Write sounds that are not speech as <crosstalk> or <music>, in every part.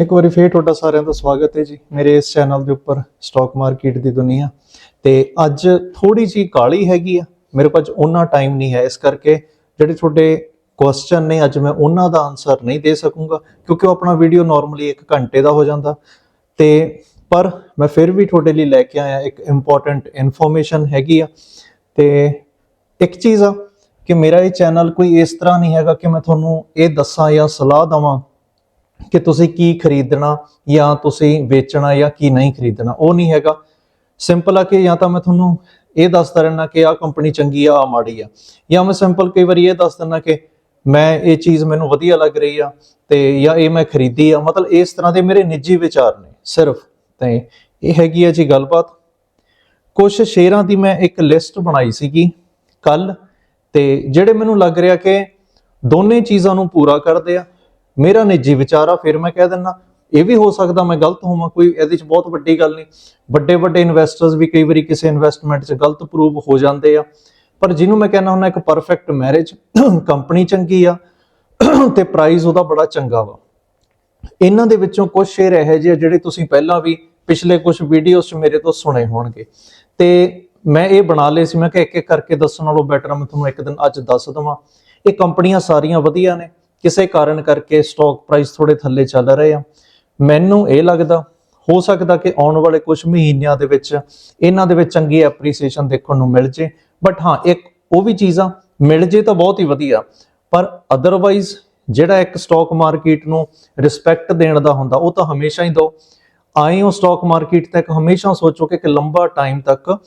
ਇੱਕ ਵਾਰੀ ਫੇਰ ਤੁਹਾਡਾ ਸਾਰਿਆਂ ਦਾ ਸਵਾਗਤ ਹੈ ਜੀ ਮੇਰੇ ਇਸ ਚੈਨਲ ਦੇ ਉੱਪਰ ਸਟਾਕ ਮਾਰਕੀਟ ਦੀ ਦੁਨੀਆ। ਤੇ ਅੱਜ ਥੋੜੀ ਜੀ ਕਾਲੀ ਹੈਗੀ ਆ। ਮੇਰੇ ਕੋਲ ਅੱਜ ਉਹਨਾਂ ਟਾਈਮ ਨਹੀਂ ਹੈ ਇਸ ਕਰਕੇ ਜਿਹੜੇ ਤੁਹਾਡੇ ਕੁਐਸਚਨ ਨੇ ਅੱਜ ਮੈਂ ਉਹਨਾਂ ਦਾ ਆਨਸਰ ਨਹੀਂ ਦੇ ਸਕੂੰਗਾ ਕਿਉਂਕਿ ਉਹ ਆਪਣਾ ਵੀਡੀਓ ਨਾਰਮਲੀ 1 ਘੰਟੇ ਦਾ ਹੋ ਜਾਂਦਾ। ਤੇ ਪਰ ਮੈਂ ਫਿਰ ਵੀ ਤੁਹਾਡੇ ਲਈ ਲੈ ਕੇ ਆਇਆ ਇੱਕ ਇੰਪੋਰਟੈਂਟ ਇਨਫੋਰਮੇਸ਼ਨ ਹੈਗੀ ਆ। ਤੇ ਇੱਕ ਚੀਜ਼ ਆ ਕਿ ਮੇਰਾ ਇਹ ਚੈਨਲ ਕੋਈ ਇਸ ਤਰ੍ਹਾਂ ਨਹੀਂ ਹੈਗਾ ਕਿ ਮੈਂ ਤੁਹਾਨੂੰ ਇਹ ਦੱਸਾਂ ਜਾਂ ਸਲਾਹ ਦਵਾਂ ਕਿ ਤੁਸੀਂ ਕੀ ਖਰੀਦਣਾ ਜਾਂ ਤੁਸੀਂ ਵੇਚਣਾ ਜਾਂ ਕੀ ਨਹੀਂ ਖਰੀਦਣਾ, ਉਹ ਨਹੀਂ ਹੈਗਾ। ਸਿੰਪਲ ਆ ਕਿ ਜਾਂ ਤਾਂ ਮੈਂ ਤੁਹਾਨੂੰ ਇਹ ਦੱਸਦਾ ਰਹਿਣਾ ਕਿ ਆਹ ਕੰਪਨੀ ਚੰਗੀ ਆ ਆ ਮਾੜੀ ਆ। ਜਾਂ ਮੈਂ ਸਿੰਪਲ ਕਈ ਵਾਰੀ ਇਹ ਦੱਸ ਦਿੰਦਾ ਕਿ ਮੈਂ ਇਹ ਚੀਜ਼ ਮੈਨੂੰ ਵਧੀਆ ਲੱਗ ਰਹੀ ਆ ਤੇ ਜਾਂ ਇਹ ਮੈਂ ਖਰੀਦੀ ਆ। ਮਤਲਬ ਇਸ ਤਰ੍ਹਾਂ ਦੇ ਮੇਰੇ ਨਿੱਜੀ ਵਿਚਾਰ ਨੇ, ਸਿਰਫ ਤੇ ਇਹ ਹੈਗੀ ਆ ਜੀ ਗੱਲਬਾਤ। ਕੁਝ ਸ਼ੇਅਰਾਂ ਦੀ ਮੈਂ ਇੱਕ ਲਿਸਟ ਬਣਾਈ ਸੀਗੀ ਕੱਲ ਤੇ ਜਿਹੜੇ ਮੈਨੂੰ ਲੱਗ ਰਿਹਾ ਕਿ ਦੋਨੇ ਚੀਜ਼ਾਂ ਨੂੰ ਪੂਰਾ ਕਰਦੇ ਆ। ਮੇਰਾ ਨਿੱਜੀ ਵਿਚਾਰ ਆ, ਫਿਰ ਮੈਂ ਕਹਿ ਦਿੰਦਾ ਇਹ ਵੀ ਹੋ ਸਕਦਾ ਮੈਂ ਗਲਤ ਹੋਵਾਂ, ਕੋਈ ਇਹਦੇ 'ਚ ਬਹੁਤ ਵੱਡੀ ਗੱਲ ਨਹੀਂ। ਵੱਡੇ ਵੱਡੇ ਇਨਵੈਸਟਰਸ ਵੀ ਕਈ ਵਾਰੀ ਕਿਸੇ ਇਨਵੈਸਟਮੈਂਟ 'ਚ ਗਲਤ ਪ੍ਰੂਵ ਹੋ ਜਾਂਦੇ ਆ। ਪਰ ਜਿਹਨੂੰ ਮੈਂ ਕਹਿੰਦਾ ਹੁੰਦਾ ਇੱਕ ਪਰਫੈਕਟ ਮੈਰਿਜ ਕੰਪਨੀ ਚੰਗੀ ਆ, ਤੇ ਪ੍ਰਾਈਸ ਉਹਦਾ ਬੜਾ ਚੰਗਾ ਵਾ। ਇਹਨਾਂ ਦੇ ਵਿੱਚੋਂ ਕੁਝ ਸ਼ੇਅਰ ਇਹੋ ਜਿਹੇ ਜਿਹੜੇ ਤੁਸੀਂ ਪਹਿਲਾਂ ਵੀ ਪਿਛਲੇ ਕੁਝ ਵੀਡੀਓਜ਼ 'ਚ ਮੇਰੇ ਤੋਂ ਸੁਣੇ ਹੋਣਗੇ। ਤੇ ਮੈਂ ਇਹ ਬਣਾ ਲਏ ਸੀ, ਮੈਂ ਕਿ ਇੱਕ ਇੱਕ ਕਰਕੇ ਦੱਸਣ ਨਾਲੋਂ ਬੈਟਰ ਮੈਂ ਤੁਹਾਨੂੰ ਇੱਕ ਦਿਨ ਅੱਜ ਦੱਸ ਦਵਾਂ। ਇਹ ਕੰਪਨੀਆਂ ਸਾਰੀਆਂ ਵਧੀਆ ਨੇ। ਕਿਸੇ ਕਾਰਨ ਕਰਕੇ ਸਟਾਕ ਪ੍ਰਾਈਸ ਥੋੜੇ ਥੱਲੇ ਚੱਲ ਰਹੇ ਆ। ਮੈਨੂੰ ਇਹ ਲੱਗਦਾ, ਹੋ ਸਕਦਾ ਕਿ ਆਉਣ ਵਾਲੇ ਕੁਝ ਮਹੀਨਿਆਂ ਦੇ ਵਿੱਚ ਇਹਨਾਂ ਦੇ ਵਿੱਚ ਚੰਗੀ ਐਪਰੀਸੀਏਸ਼ਨ ਦੇਖਣ ਨੂੰ ਮਿਲ ਜੇ। ਬਟ ਹਾਂ, ਇੱਕ ਉਹ ਵੀ ਚੀਜ਼ਾਂ ਮਿਲ ਜੇ ਤਾਂ ਬਹੁਤ ਹੀ ਵਧੀਆ। ਪਰ ਅਦਰਵਾਈਜ਼ ਜਿਹੜਾ ਇੱਕ ਸਟਾਕ ਮਾਰਕੀਟ ਨੂੰ ਰਿਸਪੈਕਟ ਦੇਣ ਦਾ ਹੁੰਦਾ, ਉਹ ਤਾਂ ਹਮੇਸ਼ਾ ਹੀ ਦੋ। ਆਏ ਹੋ ਸਟਾਕ ਮਾਰਕੀਟ ਤੱਕ ਹਮੇਸ਼ਾ ਸੋਚੋ ਕਿ ਇੱਕ ਲੰਬਾ ਟਾਈਮ ਤੱਕ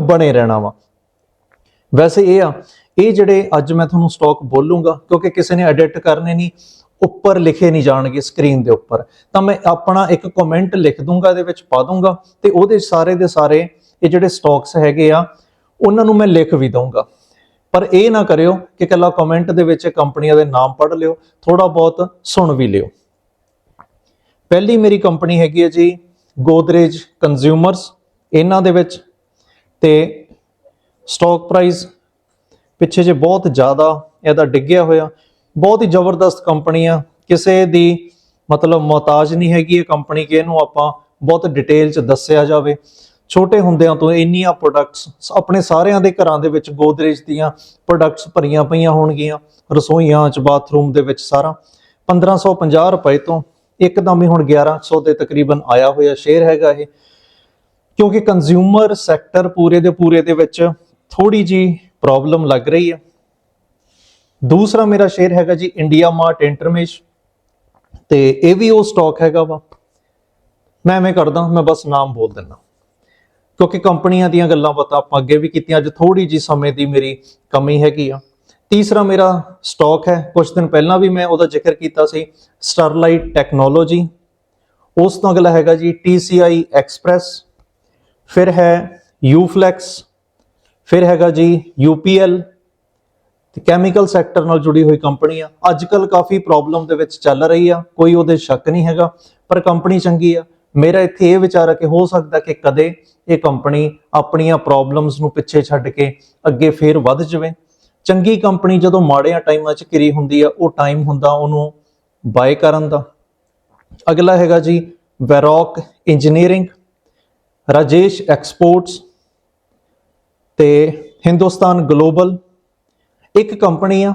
ਬਣੇ ਰਹਿਣਾ ਵਾ। ਵੈਸੇ ਇਹ ਆ ਇਹ ਜਿਹੜੇ ਅੱਜ ਮੈਂ ਤੁਹਾਨੂੰ ਸਟਾਕ ਬੋਲੂੰਗਾ, ਕਿਉਂਕਿ ਕਿਸੇ ਨੇ ਐਡਿਟ ਕਰਨੇ ਨਹੀਂ, ਉੱਪਰ ਲਿਖੇ ਨਹੀਂ ਜਾਣਗੇ ਸਕਰੀਨ ਦੇ ਉੱਪਰ। ਤਾਂ ਮੈਂ ਆਪਣਾ ਇੱਕ ਕਮੈਂਟ ਲਿਖ ਦੂੰਗਾ, ਇਹਦੇ ਵਿੱਚ ਪਾ ਦੂੰਗਾ ਤੇ ਉਹਦੇ ਸਾਰੇ ਦੇ ਸਾਰੇ ਇਹ ਜਿਹੜੇ ਸਟਾਕਸ ਹੈਗੇ ਆ, ਉਹਨਾਂ ਨੂੰ ਮੈਂ ਲਿਖ ਵੀ ਦਊਂਗਾ। ਪਰ ਇਹ ਨਾ ਕਰਿਓ ਕਿ ਇਕੱਲਾ ਕਮੈਂਟ ਦੇ ਵਿੱਚ ਕੰਪਨੀਆਂ ਦੇ ਨਾਮ ਪੜ੍ਹ ਲਿਓ ਥੋੜਾ ਬਹੁਤ ਸੁਣ ਵੀ ਲਿਓ। ਪਹਿਲੀ ਮੇਰੀ ਕੰਪਨੀ ਹੈਗੀ ਹੈ ਜੀ, ਗੋਦਰੇਜ ਕੰਜ਼ਿਊਮਰਸ ਇਹਨਾਂ ਦੇ ਵਿੱਚ ਤੇ ਸਟਾਕ ਪ੍ਰਾਈਸ ਪਿੱਛੇ ਜੇ ਬਹੁਤ ਜ਼ਿਆਦਾ ਇਹਦਾ ਡਿੱਗਿਆ ਹੋਇਆ, ਬਹੁਤ ਹੀ ਜ਼ਬਰਦਸਤ ਕੰਪਨੀ ਆ, ਕਿਸੇ ਦੀ ਮਤਲਬ ਮੁਹਤਾਜ ਨਹੀਂ ਹੈਗੀ ਇਹ ਕੰਪਨੀ ਕਿ ਇਹਨੂੰ ਆਪਾਂ ਬਹੁਤ ਡਿਟੇਲ ਚ ਦੱਸਿਆ ਜਾਵੇ। ਛੋਟੇ ਹੁੰਦਿਆਂ ਤੋਂ ਇੰਨੀਆਂ ਪ੍ਰੋਡਕਟਸ ਆਪਣੇ ਸਾਰਿਆਂ ਦੇ ਘਰਾਂ ਦੇ ਵਿੱਚ ਗੋਦਰੇਜ ਦੀਆਂ ਪ੍ਰੋਡਕਟਸ ਭਰੀਆਂ ਪਈਆਂ ਹੋਣਗੀਆਂ, ਰਸੋਈਆਂ ਚ ਬਾਥਰੂਮ ਦੇ ਵਿੱਚ ਸਾਰਾ। 1550 ਰੁਪਏ ਤੋਂ ਇੱਕਦਮ ਹੀ ਹੁਣ 1100 ਦੇ ਤਕਰੀਬਨ ਆਇਆ ਹੋਇਆ ਸ਼ੇਅਰ ਹੈਗਾ ਇਹ। ਕਿਉਂਕਿ ਕੰਜ਼ਿਊਮਰ ਸੈਕਟਰ ਪੂਰੇ ਦੇ ਪੂਰੇ ਦੇ ਵਿੱਚ ਥੋੜੀ ਜੀ ਪ੍ਰੋਬਲਮ ਲੱਗ ਰਹੀ ਹੈ। ਦੂਸਰਾ ਮੇਰਾ ਸ਼ੇਅਰ ਹੈਗਾ ਜੀ ਇੰਡੀਆ ਮਾਰਟ ਇੰਟਰਮੇਸ਼ ਤੇ ਇਹ ਵੀ ਉਹ ਸਟਾਕ ਹੈਗਾ ਵਾ। ਮੈਂ ਐਵੇਂ ਕਰਦਾ, ਮੈਂ ਬਸ ਨਾਮ ਬੋਲ ਦਿੰਦਾ। ਕਿਉਂਕਿ ਕੰਪਨੀਆਂ ਦੀਆਂ ਗੱਲਾਂ ਪਤਾ ਆਪਾਂ ਅੱਗੇ ਵੀ ਕੀਤੀਆਂ, ਅੱਜ ਥੋੜੀ ਜੀ ਸਮੇਂ ਦੀ ਮੇਰੀ ਕਮੀ ਹੈਗੀ ਆ। ਤੀਸਰਾ ਮੇਰਾ ਸਟਾਕ ਹੈ ਕੁਝ ਦਿਨ ਪਹਿਲਾਂ ਵੀ ਮੈਂ ਉਹਦਾ ਜ਼ਿਕਰ ਕੀਤਾ ਸੀ ਸਟਰਲਾਈਟ ਟੈਕਨੋਲੋਜੀ ਉਸ ਤੋਂ ਅਗਲਾ ਹੈਗਾ ਜੀ TCI ਐਕਸਪ੍ਰੈਸ ਫਿਰ ਹੈ ਯੂਫਲੈਕਸ ਫਿਰ ਹੈਗਾ ਜੀ UPL ਤੇ ਕੈਮੀਕਲ ਸੈਕਟਰ ਨਾਲ ਜੁੜੀ ਹੋਈ ਕੰਪਨੀ ਆ। ਅੱਜ ਕੱਲ ਕਾਫੀ ਪ੍ਰੋਬਲਮ ਦੇ ਵਿੱਚ ਚੱਲ ਰਹੀ ਆ, ਕੋਈ ਉਹਦੇ ਸ਼ੱਕ ਨਹੀਂ ਹੈਗਾ, ਪਰ ਕੰਪਨੀ ਚੰਗੀ ਆ। ਮੇਰਾ ਇੱਥੇ ਇਹ ਵਿਚਾਰ ਆ ਕਿ ਹੋ ਸਕਦਾ ਕਿ ਕਦੇ ਇਹ ਕੰਪਨੀ ਆਪਣੀਆਂ ਪ੍ਰੋਬਲਮਸ ਨੂੰ ਪਿੱਛੇ ਛੱਡ ਕੇ ਅੱਗੇ ਫੇਰ ਵੱਧ ਜਾਵੇ। ਚੰਗੀ ਕੰਪਨੀ ਜਦੋਂ ਮਾੜਿਆਂ ਟਾਈਮਾਂ 'ਚ ਘਿਰੀ ਹੁੰਦੀ ਆ, ਉਹ ਟਾਈਮ ਹੁੰਦਾ ਉਹਨੂੰ ਬਾਏ ਕਰਨ ਦਾ। ਅਗਲਾ ਹੈਗਾ ਜੀ ਵੈਰੋਕ ਇੰਜੀਨੀਅਰਿੰਗ ਰਾਜੇਸ਼ ਐਕਸਪੋਰਟਸ ਤੇ ਹਿੰਦੁਸਤਾਨ ਗਲੋਬਲ ਇੱਕ ਕੰਪਨੀ ਆ,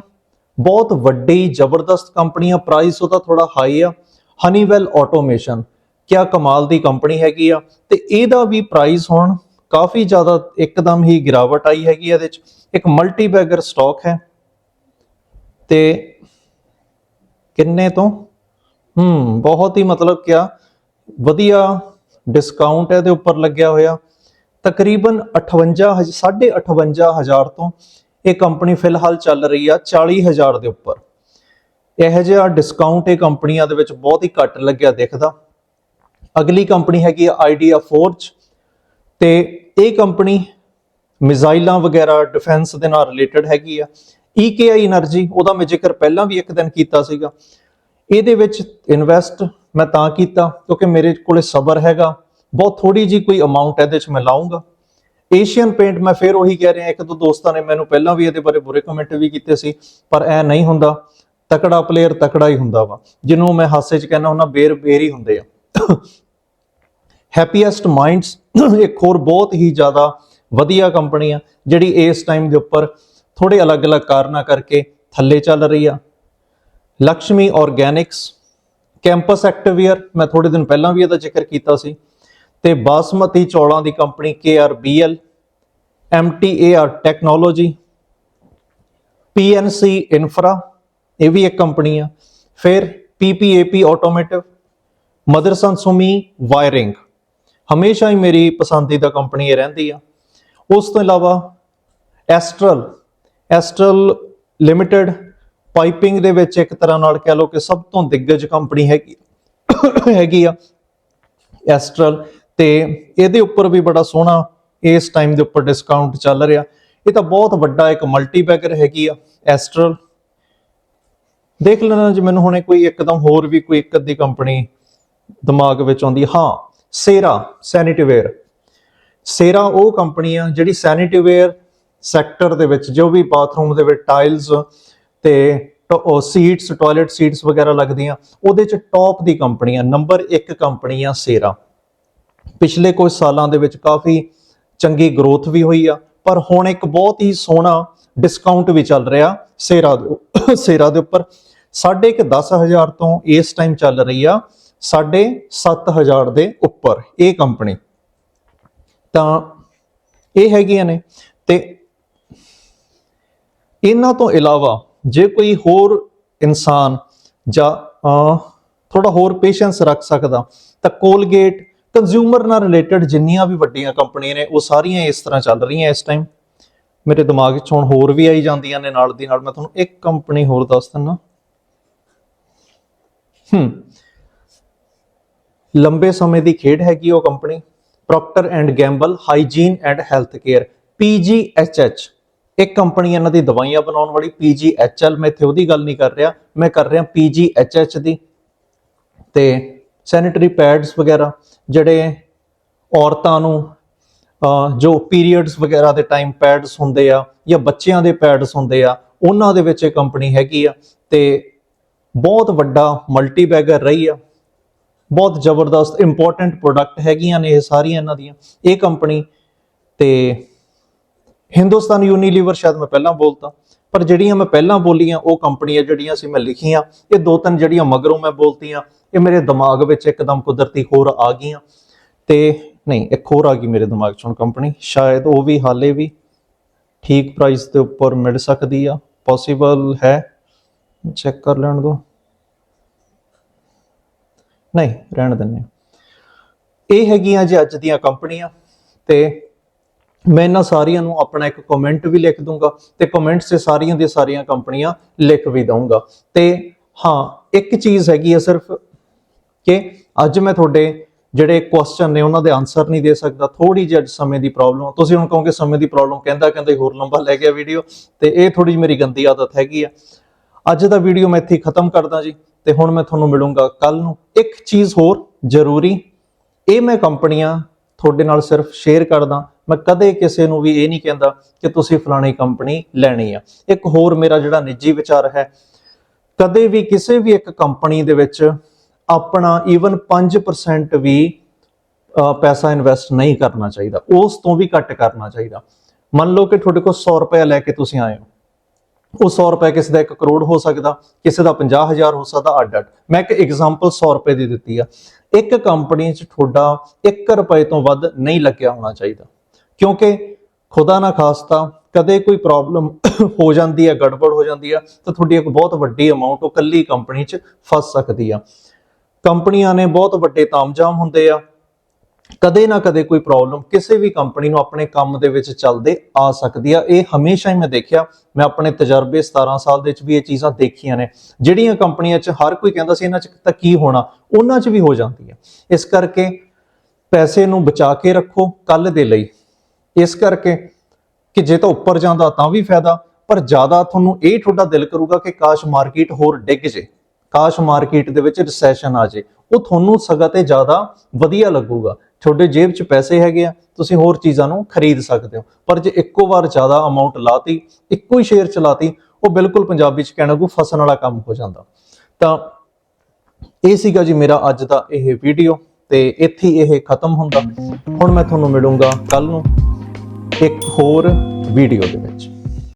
ਬਹੁਤ ਵੱਡੀ, ਜ਼ਬਰਦਸਤ ਕੰਪਨੀ ਆ ਪ੍ਰਾਈਸ ਉਹਦਾ ਥੋੜਾ ਹਾਈ ਆ ਹਨੀਵੈਲ ਆਟੋਮੇਸ਼ਨ ਕਿਆ ਕਮਾਲ ਦੀ ਕੰਪਨੀ ਹੈਗੀ ਆ ਤੇ ਇਹਦਾ ਵੀ ਪ੍ਰਾਈਸ ਹੁਣ ਕਾਫੀ ਜ਼ਿਆਦਾ ਇੱਕਦਮ ਹੀ ਗਿਰਾਵਟ ਆਈ ਹੈਗੀ ਇਹਦੇ ਚ। ਇੱਕ ਮਲਟੀ ਬੈਗਰ ਸਟਾਕ ਹੈ। ਤੇ ਕਿੰਨੇ ਤੋਂ? ਹੂੰ, ਬਹੁਤ ਹੀ ਮਤਲਬ ਕਿਆ ਵਧੀਆ ਡਿਸਕਾਊਂਟ ਇਹਦੇ ਉੱਪਰ ਲੱਗਿਆ ਹੋਇਆ। ਤਕਰੀਬਨ 58 58000 ਤੋਂ ਇਹ ਕੰਪਨੀ ਫਿਲਹਾਲ ਚੱਲ ਰਹੀ ਆ 40000 ਦੇ ਉੱਪਰ। ਇਹ ਜਿਹਾ ਡਿਸਕਾਊਂਟ ਇਹ ਕੰਪਨੀਆਂ ਦੇ ਵਿੱਚ ਬਹੁਤ ਹੀ ਘੱਟ ਲੱਗਿਆ ਦਿਖਦਾ। ਅਗਲੀ ਕੰਪਨੀ ਹੈਗੀ ਆ ਆਈਡੀਆ ਫੋਰਜ ਤੇ ਇਹ ਕੰਪਨੀ ਮਿਜ਼ਾਈਲਾਂ ਵਗੈਰਾ ਡਿਫੈਂਸ ਦੇ ਨਾਲ ਰਿਲੇਟਡ ਹੈਗੀ ਆ। ਈਕੇਆਈ એનર્ਜੀ ਉਹਦਾ ਮੈਂ ਜ਼ਿਕਰ ਪਹਿਲਾਂ ਵੀ ਇੱਕ ਦਿਨ ਕੀਤਾ ਸੀਗਾ। ਇਹਦੇ ਵਿੱਚ ਇਨਵੈਸਟ ਮੈਂ ਤਾਂ ਕੀਤਾ ਕਿਉਂਕਿ ਮੇਰੇ ਕੋਲੇ ਸਬਰ ਹੈਗਾ। ਬਹੁਤ ਥੋੜੀ ਜੀ ਕੋਈ ਅਮਾਉਂਟ ਇਹਦੇ ਵਿੱਚ ਮੈਂ ਲਾਉਂਗਾ ਏਸ਼ੀਅਨ ਪੇਂਟ ਮੈਂ ਫੇਰ ਉਹੀ ਕਹਿ ਰਿਹਾ, ਇੱਕ ਦੋ ਦੋਸਤਾਂ ਨੇ ਮੈਨੂੰ ਪਹਿਲਾਂ ਵੀ ਇਹਦੇ ਬਾਰੇ ਬੁਰੇ ਕਮੈਂਟ ਵੀ ਕੀਤੇ ਸੀ, ਪਰ ਐ ਨਹੀਂ ਹੁੰਦਾ। ਤਕੜਾ ਪਲੇਅਰ ਤਕੜਾ ਹੀ ਹੁੰਦਾ ਵਾ, ਜਿਹਨੂੰ ਮੈਂ ਹਾਸੇ 'ਚ ਕਹਿੰਦਾ ਹੁੰਦਾ, ਬੇਰ ਬੇਰ ਹੀ ਹੁੰਦੇ ਆ। ਹੈਪੀਐਸਟ ਮਾਈਂਡਸ ਇੱਕ ਹੋਰ ਬਹੁਤ ਹੀ ਜ਼ਿਆਦਾ ਵਧੀਆ ਕੰਪਨੀ ਆ, ਜਿਹੜੀ ਇਸ ਟਾਈਮ ਦੇ ਉੱਪਰ ਥੋੜੇ ਅਲੱਗ-ਅਲੱਗ ਕਾਰਨਾਂ ਕਰਕੇ ਥੱਲੇ ਚੱਲ ਰਹੀ ਆ। ਲక్ష్ਮੀ ਆਰਗੈਨਿਕਸ ਕੈਂਪਸ ਐਕਟਿਵੀਅਰ ਮੈਂ ਥੋੜੇ ਦਿਨ ਪਹਿਲਾਂ ਵੀ ਇਹਦਾ ਜ਼ਿਕਰ ਕੀਤਾ ਸੀ। ਤੇ ਬਾਸਮਤੀ ਚੌਲਾਂ ਦੀ company KRBL MTAR technology PNC infra, ਇਹ ਵੀ ਇੱਕ ਕੰਪਨੀ ਆ। ਫਿਰ PPAP automotive, Motherson Sumi wiring. ਹਮੇਸ਼ਾ ਹੀ ਮੇਰੀ ਪਸੰਦੀਦਾ ਕੰਪਨੀ ਇਹ ਰਹਿੰਦੀ ਆ। ਉਸ ਤੋਂ ਇਲਾਵਾ ਐਸਟਰਲ ਐਸਟਰਲ ਲਿਮਟਿਡ ਪਾਈਪਿੰਗ ਦੇ ਵਿੱਚ ਇੱਕ ਤਰ੍ਹਾਂ ਨਾਲ ਕਹਿ ਲਓ ਕਿ ਸਭ ਤੋਂ ਦਿੱਗਜ ਕੰਪਨੀ ਹੈਗੀ ਹੈਗੀ ਆ। ਐਸਟਰਲ ਤੇ ਇਹਦੇ ਉੱਪਰ ਵੀ ਬੜਾ ਸੋਹਣਾ ਇਸ ਟਾਈਮ ਦੇ ਉੱਪਰ ਡਿਸਕਾਊਂਟ ਚੱਲ ਰਿਹਾ। ਇਹ ਤਾਂ ਬਹੁਤ ਵੱਡਾ ਇੱਕ ਮਲਟੀ ਬੈਗਰ ਹੈਗੀ ਆ ਐਸਟਰਲ ਦੇਖ ਲੈਣਾ ਜੇ, ਮੈਨੂੰ ਹੁਣੇ ਕੋਈ ਇੱਕਦਮ ਹੋਰ ਵੀ ਕੋਈ ਇੱਕ ਅੱਧੀ ਕੰਪਨੀ ਦਿਮਾਗ ਵਿੱਚ ਆਉਂਦੀ। ਹਾਂ ਸੇਰਾ ਸੈਨੀਟਰੀਵੇਅਰ ਸੇਰਾ ਉਹ ਕੰਪਨੀ ਆ ਜਿਹੜੀ ਸੈਨੀਟਰੀਵੇਅਰ ਸੈਕਟਰ ਦੇ ਵਿੱਚ, ਜੋ ਵੀ ਬਾਥਰੂਮ ਦੇ ਵਿੱਚ ਟਾਈਲਸ ਤੇ ਸੀਟਸ ਟਾਇਲਟ ਸੀਟਸ ਵਗੈਰਾ ਲੱਗਦੀਆਂ, ਉਹਦੇ ਚ ਟੌਪ ਦੀ ਕੰਪਨੀ ਆ ਨੰਬਰ 1 ਕੰਪਨੀ ਆ ਸੇਰਾ ਪਿਛਲੇ ਕੁਝ ਸਾਲਾਂ ਦੇ ਵਿੱਚ ਕਾਫੀ ਚੰਗੀ ਗਰੋਥ ਵੀ ਹੋਈ ਆ, ਪਰ ਹੁਣ ਇੱਕ ਬਹੁਤ ਹੀ ਸੋਹਣਾ ਡਿਸਕਾਊਂਟ ਵੀ ਚੱਲ ਰਿਹਾ ਸੇਰਾ ਦੇ <coughs> ਸੇਰਾ ਦੇ ਉੱਪਰ। ਸਾਢੇ ਕੁ 10000 ਤੋਂ ਇਸ ਟਾਈਮ ਚੱਲ ਰਹੀ ਆ, ਸਾਢੇ 7000 ਦੇ ਉੱਪਰ ਇਹ ਕੰਪਨੀ ਤਾਂ ਇਹ ਹੈਗੀਆਂ ਨੇ ਤੇ ਇਹਨਾਂ ਤੋਂ ਇਲਾਵਾ ਜੇ ਕੋਈ ਹੋਰ ਇਨਸਾਨ ਜਾਂ ਥੋੜਾ ਹੋਰ ਪੇਸ਼ੈਂਸ ਰੱਖ ਸਕਦਾ ਤਾਂ ਕੋਲਗੇਟ ਕੰਜ਼ਿਊਮਰ ਨਾਲ ਰਿਲੇਟਡ ਜਿੰਨੀਆਂ ਵੀ ਵੱਡੀਆਂ ਕੰਪਨੀਆਂ ਨੇ, ਉਹ ਸਾਰੀਆਂ ਇਸ ਤਰ੍ਹਾਂ ਚੱਲ ਰਹੀਆਂ ਇਸ ਟਾਈਮ ਮੇਰੇ ਦਿਮਾਗ 'ਚ ਹੁਣ ਹੋਰ ਵੀ ਆਈ ਜਾਂਦੀਆਂ ਨੇ ਨਾਲ ਦੀ ਨਾਲ। ਮੈਂ ਤੁਹਾਨੂੰ ਇੱਕ ਕੰਪਨੀ ਹੋਰ ਦੱਸ ਦਿੰਦਾ। ਹੂੰ। ਲੰਬੇ ਸਮੇਂ ਦੀ ਖੇਡ ਹੈਗੀ ਉਹ company Procter and Gamble hygiene and health care PGHH ਇੱਕ ਕੰਪਨੀ ਇਹਨਾਂ ਦੀ ਦਵਾਈਆਂ ਬਣਾਉਣ ਵਾਲੀ PGHL ਮੈਂ ਇੱਥੇ ਉਹਦੀ ਗੱਲ ਨਹੀਂ ਕਰ ਰਿਹਾ। ਮੈਂ ਕਰ ਰਿਹਾ PGHH ਦੀ। ਤੇ ਸੈਨੀਟਰੀ ਪੈਡਸ ਵਗੈਰਾ, ਜਿਹੜੇ ਔਰਤਾਂ ਨੂੰ ਜੋ ਪੀਰੀਅਡਸ ਵਗੈਰਾ ਦੇ ਟਾਈਮ ਪੈਡਸ ਹੁੰਦੇ ਆ ਜਾਂ ਬੱਚਿਆਂ ਦੇ ਪੈਡਸ ਹੁੰਦੇ ਆ, ਉਹਨਾਂ ਦੇ ਵਿੱਚ ਇਹ ਕੰਪਨੀ ਹੈਗੀ ਆ ਤੇ ਬਹੁਤ ਵੱਡਾ ਮਲਟੀ ਬੈਗਰ ਰਹੀ ਆ। ਬਹੁਤ ਜ਼ਬਰਦਸਤ ਇੰਪੋਰਟੈਂਟ ਪ੍ਰੋਡਕਟ ਹੈਗੀਆਂ ਨੇ ਇਹ ਸਾਰੀਆਂ ਇਹਨਾਂ ਦੀਆਂ। ਇਹ ਕੰਪਨੀ ਤੇ ਹਿੰਦੁਸਤਾਨ ਯੂਨੀਲੀਵਰ ਸ਼ਾਇਦ ਮੈਂ ਪਹਿਲਾਂ ਬੋਲਤਾ, ਪਰ ਜਿਹੜੀਆਂ ਮੈਂ ਪਹਿਲਾਂ ਬੋਲੀਆਂ ਉਹ ਕੰਪਨੀਆਂ ਜਿਹੜੀਆਂ ਸੀ ਮੈਂ ਲਿਖੀਆਂ। ਇਹ ਦੋ ਤਿੰਨ ਜਿਹੜੀਆਂ ਮਗਰੋਂ ਮੈਂ ਬੋਲਤੀਆਂ ਇਹ ਮੇਰੇ ਦਿਮਾਗ ਵਿੱਚ ਇੱਕਦਮ ਕੁਦਰਤੀ ਹੋਰ ਆ ਗਈਆਂ। ਤੇ ਨਹੀਂ, ਇੱਕ ਹੋਰ ਆ ਗਈ ਮੇਰੇ ਦਿਮਾਗ 'ਚ ਹੁਣ ਕੰਪਨੀ। ਸ਼ਾਇਦ ਉਹ ਵੀ ਹਾਲੇ ਵੀ ਠੀਕ ਪ੍ਰਾਈਸ ਦੇ ਉੱਪਰ ਮਿਲ ਸਕਦੀ ਆ। ਪੋਸੀਬਲ ਹੈ। ਚੈੱਕ ਕਰ ਲੈਣ ਦੋ। ਨਹੀਂ, ਰਹਿਣ ਦਿੰਦੇ ਇਹ ਹੈਗੀਆਂ ਜੀ ਅੱਜ ਦੀਆਂ ਕੰਪਨੀਆਂ। ਤੇ ਮੈਂ ਇਹਨਾਂ ਸਾਰੀਆਂ ਨੂੰ ਆਪਣਾ ਇੱਕ ਕਮੈਂਟ ਵੀ ਲਿਖ ਦੂੰਗਾ ਤੇ ਕਮੈਂਟਸ 'ਤੇ ਸਾਰੀਆਂ ਦੀਆਂ ਸਾਰੀਆਂ ਕੰਪਨੀਆਂ ਲਿਖ ਵੀ ਦਊਂਗਾ। ਤੇ ਹਾਂ, ਇੱਕ ਚੀਜ਼ ਹੈਗੀ ਆ ਸਿਰਫ ਕਿ ਅੱਜ ਮੈਂ ਤੁਹਾਡੇ ਜਿਹੜੇ ਕੁਐਸਚਨ ਨੇ ਉਹਨਾਂ ਦੇ ਆਨਸਰ ਨਹੀਂ ਦੇ ਸਕਦਾ ਥੋੜੀ ਜਿਹੀ ਅੱਜ ਸਮੇਂ ਦੀ ਪ੍ਰੋਬਲਮ ਤੁਸੀਂ ਹੁਣ ਕਹੋਗੇ ਸਮੇਂ ਦੀ ਪ੍ਰੋਬਲਮ ਕਹਿੰਦਾ ਕਹਿੰਦਾ ਹੋਰ ਲੰਬਾ ਲੈ ਗਿਆ ਵੀਡੀਓ ਤੇ ਇਹ ਥੋੜੀ ਜਿਹੀ ਮੇਰੀ ਗੰਦੀ ਆਦਤ ਹੈਗੀ ਆ। ਅੱਜ ਦਾ ਵੀਡੀਓ ਮੈਂ ਇੱਥੇ ਖਤਮ ਕਰਦਾ ਜੀ, ਤੇ ਹੁਣ ਮੈਂ ਤੁਹਾਨੂੰ ਮਿਲੂੰਗਾ ਕੱਲ ਨੂੰ। ਇੱਕ ਚੀਜ਼ ਹੋਰ ਜ਼ਰੂਰੀ, ਇਹ ਮੈਂ ਕੰਪਨੀਆਂ ਤੁਹਾਡੇ ਨਾਲ ਸਿਰਫ ਸ਼ੇਅਰ ਕਰਦਾ, ਮੈਂ ਕਦੇ ਕਿਸੇ ਨੂੰ ਵੀ ਇਹ ਨਹੀਂ ਕਹਿੰਦਾ ਕਿ ਤੁਸੀਂ ਫਲਾਣੀ ਕੰਪਨੀ ਲੈਣੀ ਆ। ਇੱਕ ਹੋਰ ਮੇਰਾ ਜਿਹੜਾ ਨਿੱਜੀ ਵਿਚਾਰ ਹੈ, ਕਦੇ ਵੀ ਕਿਸੇ ਵੀ ਇੱਕ ਕੰਪਨੀ ਦੇ ਵਿੱਚ ਆਪਣਾ ਈਵਨ 5% ਵੀ ਪੈਸਾ ਇਨਵੈਸਟ ਨਹੀਂ ਕਰਨਾ ਚਾਹੀਦਾ। ਉਸ ਤੋਂ ਵੀ ਘੱਟ ਕਰਨਾ ਚਾਹੀਦਾ। ਮੰਨ ਲਓ ਕਿ ਤੁਹਾਡੇ ਕੋਲ 100 ਰੁਪਏ ਲੈ ਕੇ ਤੁਸੀਂ ਆਏ ਹੋ। ਉਹ 100 ਰੁਪਏ ਕਿਸੇ ਦਾ 1 ਕਰੋੜ ਹੋ ਸਕਦਾ, ਕਿਸੇ ਦਾ 50000 ਹੋ ਸਕਦਾ ਅੱਡ ਅੱਡ ਮੈਂ ਇੱਕ ਐਗਜ਼ਾਮਪਲ 100 ਰੁਪਏ ਦੀ ਦਿੱਤੀ ਆ। ਇੱਕ ਕੰਪਨੀ 'ਚ ਤੁਹਾਡਾ 1 ਰੁਪਏ ਤੋਂ ਵੱਧ ਨਹੀਂ ਲੱਗਿਆ ਹੋਣਾ ਚਾਹੀਦਾ। ਕਿਉਂਕਿ ਖੁਦਾ ਨਾ ਖਾਸਤਾ, ਕਦੇ ਕੋਈ ਪ੍ਰੋਬਲਮ ਹੋ ਜਾਂਦੀ ਹੈ ਗੜਬੜ ਹੋ ਜਾਂਦੀ ਆ, ਤਾਂ ਤੁਹਾਡੀ ਇੱਕ ਬਹੁਤ ਵੱਡੀ ਅਮਾਉਂਟ ਉਹ ਕੱਲੀ ਕੰਪਨੀ 'ਚ ਫਸ ਸਕਦੀ ਆ। ਕੰਪਨੀਆਂ ਨੇ ਬਹੁਤ ਵੱਡੇ ਤਾਮਝਾਮ ਹੁੰਦੇ ਆ। ਕਦੇ ਨਾ ਕਦੇ ਕੋਈ ਪ੍ਰੋਬਲਮ ਕਿਸੇ ਵੀ ਕੰਪਨੀ ਨੂੰ ਆਪਣੇ ਕੰਮ ਦੇ ਵਿੱਚ ਚੱਲਦੇ ਆ ਸਕਦੀ ਆ। ਇਹ ਹਮੇਸ਼ਾ ਹੀ ਮੈਂ ਦੇਖਿਆ। ਮੈਂ ਆਪਣੇ ਤਜਰਬੇ 17 ਸਾਲ ਦੇ ਵਿੱਚ ਵੀ ਇਹ ਚੀਜ਼ਾਂ ਦੇਖੀਆਂ ਨੇ। ਜਿਹੜੀਆਂ ਕੰਪਨੀਆਂ 'ਚ ਹਰ ਕੋਈ ਕਹਿੰਦਾ ਸੀ, ਇਹਨਾਂ 'ਚ ਤਾਂ ਕੀ ਹੋਣਾ? ਉਹਨਾਂ 'ਚ ਵੀ ਹੋ ਜਾਂਦੀ ਆ। ਇਸ ਕਰਕੇ ਪੈਸੇ ਨੂੰ ਬਚਾ ਕੇ ਰੱਖੋ ਕੱਲ ਦੇ ਲਈ। ਇਸ ਕਰਕੇ ਕਿ ਜੇ ਤਾਂ ਉੱਪਰ ਜਾਂਦਾ ਤਾਂ ਵੀ ਫਾਇਦਾ, ਪਰ ਜ਼ਿਆਦਾ ਤੁਹਾਨੂੰ ਇਹ ਤੁਹਾਡਾ ਦਿਲ ਕਰੂਗਾ ਕਿ ਕਾਸ਼ ਮਾਰਕੀਟ ਹੋਰ ਡਿੱਗ ਜੇ। ਕਾਸ਼ ਮਾਰਕੀਟ ਦੇ ਵਿੱਚ ਰਿਸੈਸ਼ਨ ਆ ਜੇ। ਉਹ ਤੁਹਾਨੂੰ ਸਗਾ ਤੇ ਜ਼ਿਆਦਾ ਵਧੀਆ ਲੱਗੂਗਾ। ਤੁਹਾਡੇ ਜੇਬ 'ਚ ਪੈਸੇ ਹੈਗੇ ਆ, ਤੁਸੀਂ ਹੋਰ ਚੀਜ਼ਾਂ ਨੂੰ ਖਰੀਦ ਸਕਦੇ ਹੋ। ਪਰ ਜੇ ਇੱਕੋ ਵਾਰ ਜ਼ਿਆਦਾ ਅਮਾਉਂਟ ਲਾਤੀ, ਇੱਕੋ ਹੀ ਸ਼ੇਅਰ ਚਲਾਤੀ, ਉਹ ਬਿਲਕੁਲ ਪੰਜਾਬੀ ਚ ਕਹਿਣਾ ਕੋ ਫਸਣ ਵਾਲਾ ਕੰਮ ਹੋ ਜਾਂਦਾ। ਤਾਂ ਇਹ ਸੀਗਾ ਜੀ ਮੇਰਾ ਅੱਜ ਦਾ ਇਹ ਵੀਡੀਓ ਤੇ ਇੱਥੇ ਇਹ ਖਤਮ ਹੁੰਦਾ। ਹੁਣ ਮੈਂ ਤੁਹਾਨੂੰ ਮਿਲੂੰਗਾ ਕੱਲ ਨੂੰ ਇੱਕ ਹੋਰ ਵੀਡੀਓ ਦੇ ਵਿੱਚ।